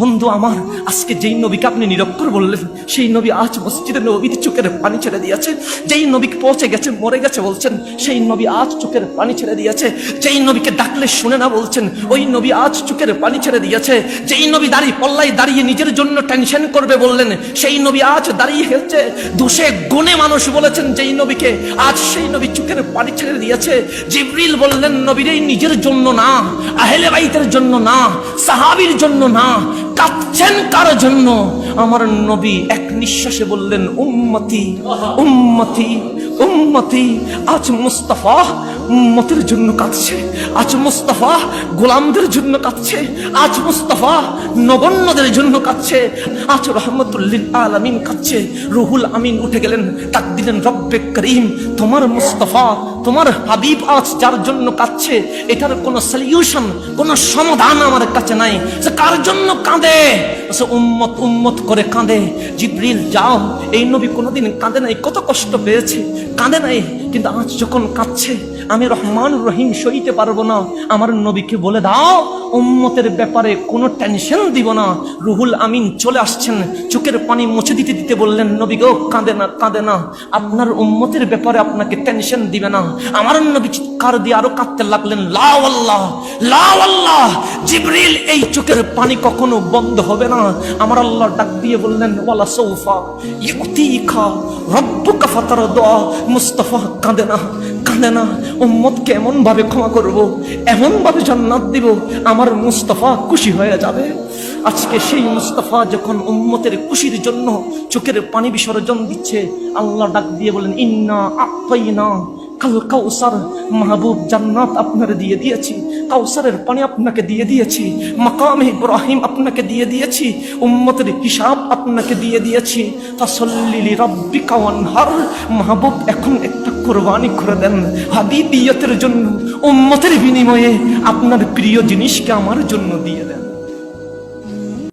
বন্ধু আমার, আজকে যেই নবীকে আপনি নিরক্ষর বললেন, সেই নবী আজ মসজিদে নবীর চোখের পানি ছেড়ে দিয়েছে। যেই নবীকে পৌঁছে গেছে, মরে গেছে বলছেন, সেই নবী আজ চোখের পানি ছেড়ে দিয়েছে। যেই নবীকে ডাকলে শুনে না বলছেন, ওই নবী আজ চোখের পানি ছেড়ে দিয়েছে। যেই নবী দাঁড়িয়ে, পল্লায় দাঁড়িয়ে নিজের জন্য টেনশন করবে বললেন, সেই নবী আজ দাঁড়িয়ে হেলছে দোষে গুণে মানুষ বলেছেন, যেই নবীকে আজ সেই নবী চোখের পানি ছেড়ে দিয়েছে। জিবরিল বললেন, নবীর নিজের জন্য না, আহেলে বাইতের জন্য না, সাহাবির জন্য না কাঁদছেন কারও জন্য? আমার নবী এক নিঃশ্বাসে বললেন, উম্মতি উম্মতি উম্মতি, আজ মুস্তাফা উম্মতের জন্য কাঁদছে, আজ মুস্তাফা গোলামদের জন্য কাঁদছে, আজ মুস্তাফা নগণ্যদের জন্য কাঁদছে, আজ রহমতুল্লিল আলামিন কাঁদছে, রুহুল আমিন উঠে গেলেন তাক দিলেন রব্বে করিম, তোমার মুস্তাফা, তোমার হাবিব আজ যার জন্য কাঁদছে, এটার কোনো সলিউশন কোনো সমাধান আমার কাছে নাই সে কার জন্য কাঁদে? উম্মত উম্মত করে কাঁদে। জিব্রিল, যাও। এই নবী কোনোদিন কাঁদে নাই। কত কষ্ট পেয়েছে। কাঁদে নাই। কিন্তু আজ যখন কাঁদছে, আমি রহমান রহিম সইতে পারব না। আমার নবীকে বলে দাও। উম্মতের ব্যাপারে কোনো টেনশন দিব না। রুহুল আমিন চলে আসছেন, চোখের পানি মুছে দিতে দিতে বললেন, নবী গো, কাঁদে না কাঁদে না। আপনার উম্মতের ব্যাপারে আপনাকে টেনশন দিবে না। আমার নবী চিৎকার দিয়ে আরও কাঁদতে লাগলেন লাও আল্লাহ জিবরিল, এই চোখের পানি কখনো বন্ধ হবে না। আমার আল্লাহ ডাক দিয়ে বললেন, ওয়ালা সৌফা, ইউতিকা, রব্বুকা ফাতারদা, মুস্তাফা, কাঁদে না কাঁদে না। উম্মতকে এমন ভাবে ক্ষমা করব এমন ভাবে জান্নাত দিব। আমার মুস্তফা খুশি হয়ে যাবে। আজকে সেই মুস্তফা যখন উম্মতের খুশির জন্য চোখের পানি বিসর্জন দিচ্ছে, আল্লাহ ডাক দিয়ে বলেন, ইন্না আপাইনা কাল কাউসার মাহবুব জান্নাত আপনার দিয়ে দিয়েছি। কাউসারের পানি আপনাকে দিয়ে দিয়েছি। মাকাম ইব্রাহিম আপনাকে দিয়ে দিয়েছি। উম্মতের হিসাব আপনাকে দিয়ে দিয়েছি। ফাসল্লিলি রব্বিকা ওয়ানহার। মাহবুব এখন একটা কোরবানি করে দেন। হাবিবিয়তের জন্য, উম্মতের বিনিময়ে আপনার প্রিয় জিনিসকে আমার জন্য দিয়ে দেন।